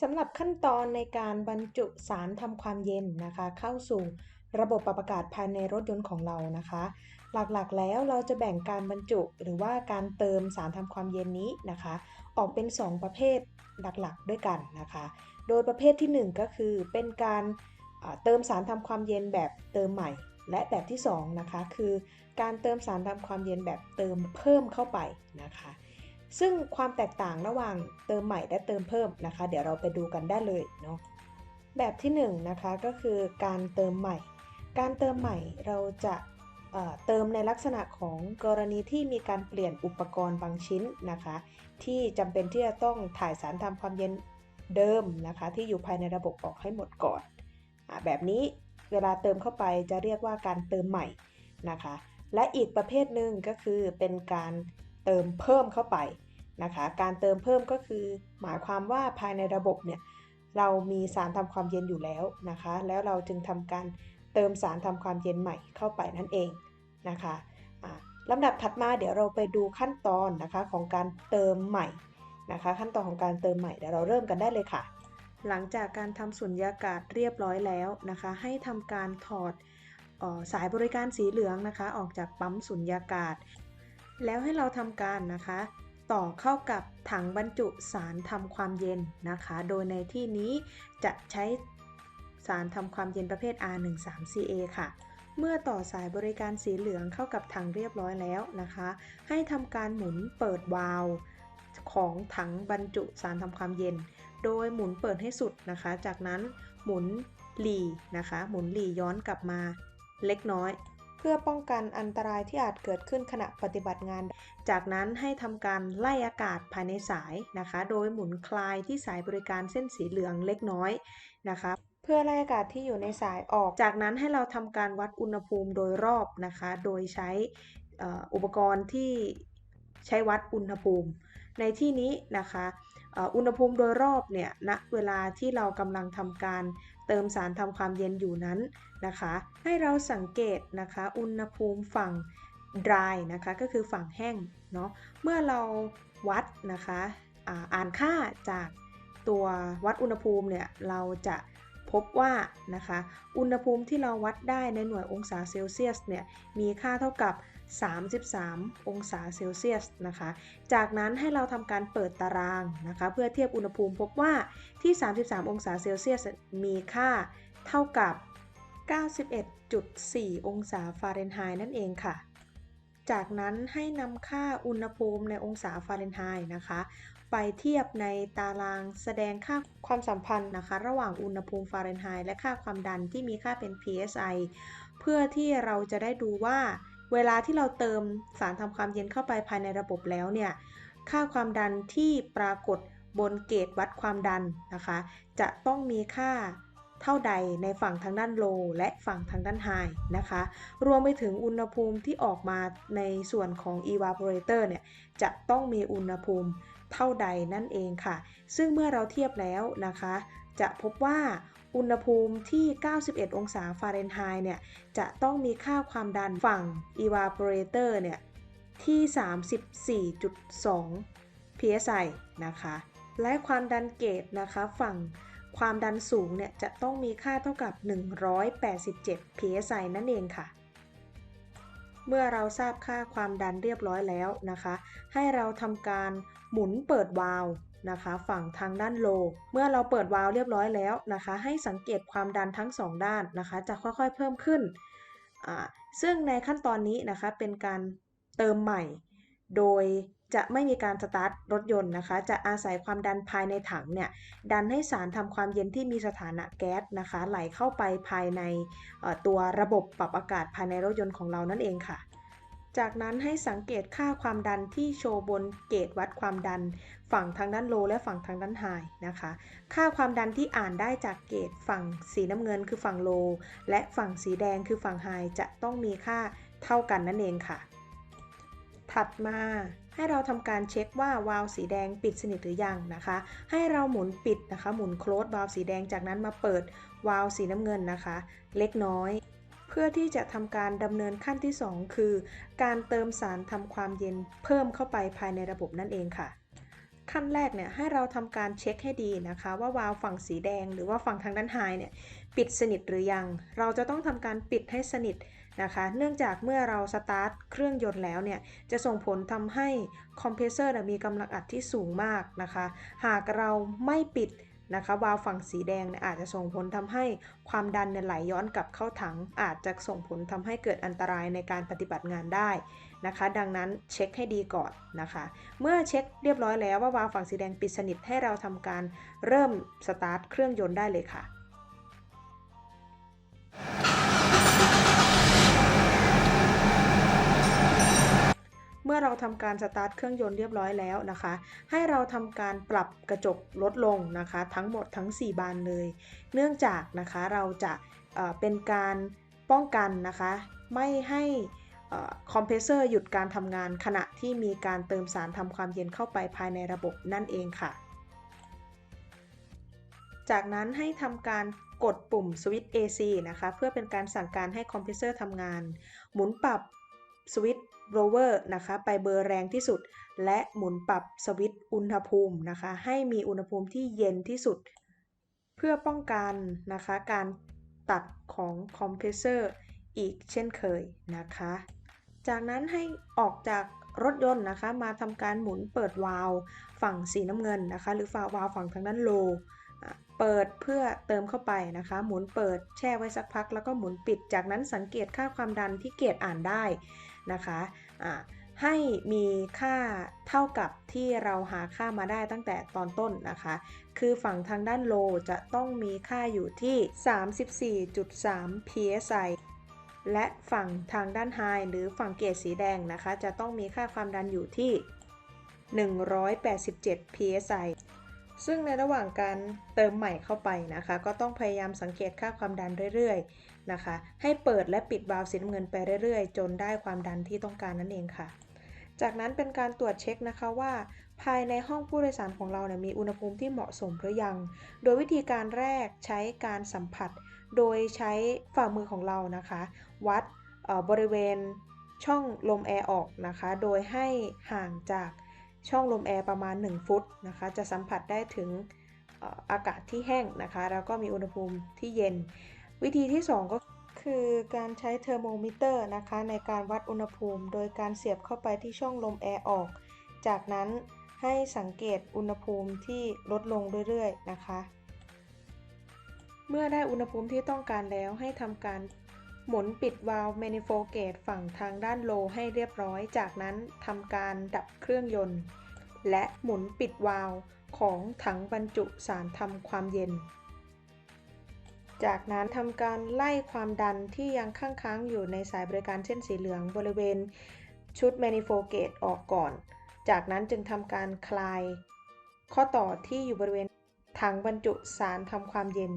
สำหรับขั้นตอนในการบรรจุสารทำความเย็นนะคะ เข้าสู่ระบบปรับอากาศภายในรถยนต์ของเรานะคะ หลักๆแล้วเราจะแบ่งการบรรจุหรือว่าการเติมสารทำความเย็นนี้นะคะ ออกเป็น 2 ประเภทหลักๆ ด้วยกันนะคะ โดยประเภทที่ 1 ก็คือเป็นการเติมสารทำความเย็นแบบเติมใหม่ และแบบที่2นะคะคือการเติมสารทำความเย็นแบบเติมเพิ่มเข้าไปนะคะ ซึ่งความแตกต่างระหว่างเติมใหม่และเติมเพิ่มนะคะ เดี๋ยวเราไปดูกันได้เลยเนาะแบบที่1นนะคะก็คือการเติมใหม่ การเติมใหม่เราจะเติมในลักษณะของกรณีที่มีการเปลี่ยนอุปกรณ์บางชิ้นนะคะ ที่จำเป็นที่จะต้องถ่ายสารทำความเย็นเดิมนะคะ ที่อยู่ภายในระบบออกให้หมดก่อนอแบบนี้เวลาเติมเข้าไปจะเรียกว่าการเติมใหม่นะคะ และอีกประเภทหนึ่งก็คือเป็นการเติมเพิ่มเข้าไป นะคะ การเติมเพิ่มก็คือหมายความว่าภายในระบบเนี่ยเรามีสารทำความเย็นอยู่แล้วนะคะ แล้วเราจึงทำการเติมสารทำความเย็นใหม่เข้าไปนั่นเองนะคะลำดับถัดมาเดี๋ยวเราไปดูขั้นตอนนะคะของการเติมใหม่นะคะ ขั้นตอนของการเติมใหม่เดี๋ยวเราเริ่มกันได้เลยค่ะ หลังจากการทำสุญญากาศเรียบร้อยแล้วนะคะ ให้ทำการถอดออสายบริการสีเหลืองนะคะ ออกจากปั๊มสุญญากาศ แล้วให้เราทำการนะคะ ต่อเข้ากับถังบรรจุสารทำความเย็นนะคะ โดยในที่นี้จะใช้สารทำความเย็นประเภท R13CA ค่ะ เมื่อต่อสายบริการสีเหลืองเข้ากับถังเรียบร้อยแล้วนะคะ ให้ทำการหมุนเปิดวาล์วของถังบรรจุสารทำความเย็น โดยหมุนเปิดให้สุดนะคะ จากนั้นหมุนหลีนะคะ หมุนหลีย้อนกลับมาเล็กน้อย พื่อป้องกันอันตรายที่อาจเกิดขึ้นขณะปฏิบัติงาน จากนั้นให้ทำการไล่อากาศภายในสายนะคะ โดยหมุนคลายที่สายบริการเส้นสีเหลืองเล็กน้อยนะคะ เพื่อไล่อากาศที่อยู่ในสายออก จากนั้นให้เราทำการวัดอุณหภูมิโดยรอบนะคะ โดยใช้อุปกรณ์ที่ใช้วัดอุณหภูมิ ในที่นี้นะคะ อุณหภูมิโดยรอบเนี่ยณนะเวลาที่เรากำลังทำการเติมสารทำความเย็นอยู่นั้นนะคะ ให้เราสังเกตนะคะอุณหภูมิฝั่ง dry นะคะก็คือฝั่งแห้งเนาะเมื่อเราวัดนะคะอ่านค่าจากตัววัดอุณหภูมิเนี่ยเราจะพบว่านะคะอุณหภูมิที่เราวัดได้ในหน่วยองศาเซลเซียสเนี่ยมีค่าเท่ากับ 33 องศาเซลเซียสนะคะ จากนั้นให้เราทำการเปิดตารางนะคะ เพื่อเทียบอุณหภูมิพบว่าที่ 33 องศาเซลเซียสมีค่าเท่ากับ 91.4 องศาฟาเรนไฮต์นั่นเองค่ะ จากนั้นให้นำค่าอุณหภูมิในองศาฟาเรนไฮต์นะคะ ไปเทียบในตารางแสดงค่าความสัมพันธ์นะคะ ระหว่างอุณหภูมิฟาเรนไฮต์และค่าความดันที่มีค่าเป็น psi เพื่อที่เราจะได้ดูว่า เวลาที่เราเติมสารทำความเย็นเข้าไปภายในระบบแล้วเนี่ย ค่าความดันที่ปรากฏบนเกจวัดความดันนะคะ จะต้องมีค่าเท่าใดในฝั่งทางด้านโลและฝั่งทางด้านไฮนะคะ รวมไปถึงอุณหภูมิที่ออกมาในส่วนของ evaporator เนี่ย จะต้องมีอุณหภูมิเท่าใดนั่นเองค่ะ ซึ่งเมื่อเราเทียบแล้วนะคะ จะพบว่า อุณหภูมิที่ 91 องศาฟาเรนไฮต์เนี่ย จะต้องมีค่าความดันฝั่ง evaporator เนี่ย ที่ 34.2 psi นะคะ และความดันเกตนะคะฝั่งความดันสูงเนี่ย จะต้องมีค่าเท่ากับ 187 psi นั่นเองค่ะ เมื่อเราทราบค่าความดันเรียบร้อยแล้วนะคะ ให้เราทำการหมุนเปิดวาล์ว นะคะ ฝั่งทางด้านโล เมื่อเราเปิดวาล์วเรียบร้อยแล้วนะคะ ให้สังเกตความดันทั้ง 2 ด้านนะคะ จะค่อยๆเพิ่มขึ้น ซึ่งในขั้นตอนนี้นะคะเป็นการเติมใหม่ โดยจะไม่มีการสตาร์ทรถยนต์นะคะ จะอาศัยความดันภายในถังเนี่ย ดันให้สารทำความเย็นที่มีสถานะแก๊สนะคะ ไหลเข้าไปภายในตัวระบบปรับอากาศภายในรถยนต์ของเรานั่นเองค่ะ จากนั้นให้สังเกตค่าความดันที่โชว์บนเกจวัดความดัน ฝั่งทางด้านโลและฝั่งทางด้านไฮนะคะ ค่าความดันที่อ่านได้จากเกจฝั่งสีน้ำเงินคือฝั่งโล และฝั่งสีแดงคือฝั่งไฮจะต้องมีค่าเท่ากันนั่นเองค่ะ ถัดมาให้เราทำการเช็คว่าวาล์วสีแดงปิดสนิทหรือยังนะคะ ให้เราหมุนปิดนะคะ หมุนโคลดวาล์วสีแดงจากนั้นมาเปิดวาล์วสีน้ำเงินนะคะ เล็กน้อย พื่อที่จะทำการดำเนินขั้นที่ 2 คือ การเติมสารทำความเย็นเพิ่มเข้าไปภายในระบบนั่นเองค่ะ ขั้นแรกเนี่ยให้เราทำการเช็คให้ดีนะคะ ว่าวาล์วฝั่งสีแดง หรือว่าฝั่งทางด้านไฮเนี่ยปิดสนิทหรือยัง เราจะต้องทำการปิดให้สนิทนะคะ เนื่องจากเมื่อเราสตาร์ทเครื่องยนต์แล้วเนี่ยจะส่งผลทำให้คอมเพรสเซอร์มีกำลังอัดที่สูงมากนะคะ หากเราไม่ปิด นะคะวาล์วฝั่งสีแดงเนี่ยอาจจะส่งผลทำให้ความดันเนี่ยไหลย้อนกลับเข้าถัง อาจจะส่งผลทำให้เกิดอันตรายในการปฏิบัติงานได้นะคะ ดังนั้นเช็คให้ดีก่อนนะคะ เมื่อเช็คเรียบร้อยแล้วว่าวาล์วฝั่งสีแดงปิดสนิทให้เราทำการเริ่มสตาร์ทเครื่องยนต์ได้เลยค่ะ มื่อเราทำการสตาร์ทเครื่องยนต์เรียบร้อยแล้วนะคะ ให้เราทำการปรับกระจกลดลงนะคะ ทั้งหมดทั้ง 4 บานเลย เนื่องจากนะคะเราจะเอ่อเป็นการป้องกันนะคะ ไม่ให้คอมเพรสเซอร์หยุดการทำงานขณะที่มีการเติมสารทำความเย็นเข้าไปภายในระบบนั่นเองค่ะ จากนั้นให้ทำการกดปุ่มสวิตช์ AC นะคะ เพื่อเป็นการสั่งการให้คอมเพรสเซอร์ทำงาน หมุนปรับสวิตช์ โรเวอร์นะคะไปเบอร์แรงที่สุด และหมุนปรับสวิตช์อุณหภูมินะคะ ให้มีอุณหภูมิที่เย็นที่สุด เพื่อป้องกันนะคะการตัดของคอมเพรสเซอร์อีกเช่นเคยนะคะ จากนั้นให้ออกจากรถยนต์นะคะมาทำการหมุนเปิดวาล์วฝั่งสีน้ำเงินนะคะ หรือฝาวาล์วฝั่งทางด้านโล เปิดเพื่อเติมเข้าไปนะคะ หมุนเปิดแช่ไว้สักพัก แล้วก็หมุนปิด จากนั้นสังเกตค่าความดันที่เกจอ่านได้ นะคะะให้มีค่าเท่ากับที่เราหาค่ามาได้ตั้งแต่ตอนต้นนะคะ คือฝั่งทางด้านโลจะต้องมีค่าอยู่ที่ 34.3 psi และฝั่งทางด้านไฮหรือฝั่งเกจสีแดงนะคะ จะต้องมีค่าความดันอยู่ที่ 187 psi ซึ่งในระหว่างการเติมใหม่เข้าไปนะคะ ก็ต้องพยายามสังเกตค่าความดันเรื่อยๆนะคะ ให้เปิดและปิดวาล์วสีน้ำเงินไปเรื่อยๆ จนได้ความดันที่ต้องการนั่นเองค่ะ จากนั้นเป็นการตรวจเช็คนะคะว่า ภายในห้องผู้โดยสารของเราเนี่ยมีอุณหภูมิที่เหมาะสมหรือยัง โดยวิธีการแรกใช้การสัมผัส โดยใช้ฝ่ามือของเรานะคะ วัดบริเวณช่องลมแอร์ออกนะคะ โดยให้ห่างจาก ช่องลมแอร์ประมาณ 1 ฟุตนะคะ จะสัมผัสได้ถึงอากาศที่แห้งนะคะ แล้วก็มีอุณหภูมิที่เย็น วิธีที่ 2 ก็คือการใช้เทอร์โมมิเตอร์นะคะ ในการวัดอุณหภูมิ โดยการเสียบเข้าไปที่ช่องลมแอร์ออก จากนั้นให้สังเกตอุณหภูมิที่ลดลงเรื่อยๆนะคะ เมื่อได้อุณหภูมิที่ต้องการแล้วให้ทำการ หมุนปิดวาล์ว manifold gate ฝั่งทางด้านโลให้เรียบร้อย จากนั้นทำการดับเครื่องยนต์ และหมุนปิดวาล์วของถังบรรจุสารทำความเย็น จากนั้นทำการไล่ความดันที่ยังค้างค้างอยู่ในสายบริการเส้นสีเหลืองบริเวณชุด manifold gate ออกก่อน จากนั้นจึงทำการคลาย ข้อต่อที่อยู่บริเวณถังบรรจุสารทำความเย็น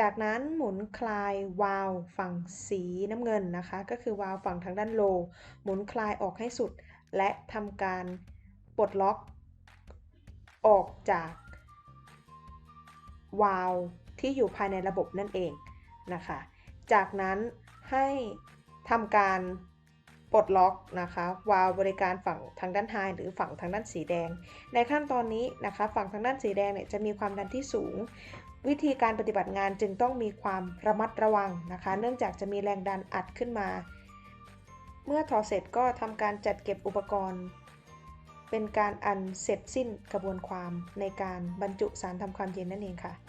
จากนั้นหมุนคลายวาลฝั่งสีน้ำเงินนะคะ ก็คือวาลฝั่งทางด้านโล หมุนคลายออกให้สุด และทำการปลดล็อก ออกจากวาลที่อยู่ภายในระบบนั่นเองนะคะ จากนั้นให้ทำการ ปลดล็อกนะคะวาล์วบริการฝั่งทางด้านไฮหรือฝั่งทางด้านสีแดง ในขั้นตอนนี้นะคะฝั่งทางด้านสีแดงเนี่ยจะมีความดันที่สูง วิธีการปฏิบัติงานจึงต้องมีความระมัดระวังนะคะ เนื่องจากจะมีแรงดันอัดขึ้นมา เมื่อถอดเสร็จก็ทำการจัดเก็บอุปกรณ์ เป็นการอันเสร็จสิ้นกระบวนความในการบรรจุสารทำความเย็นนั่นเองค่ะ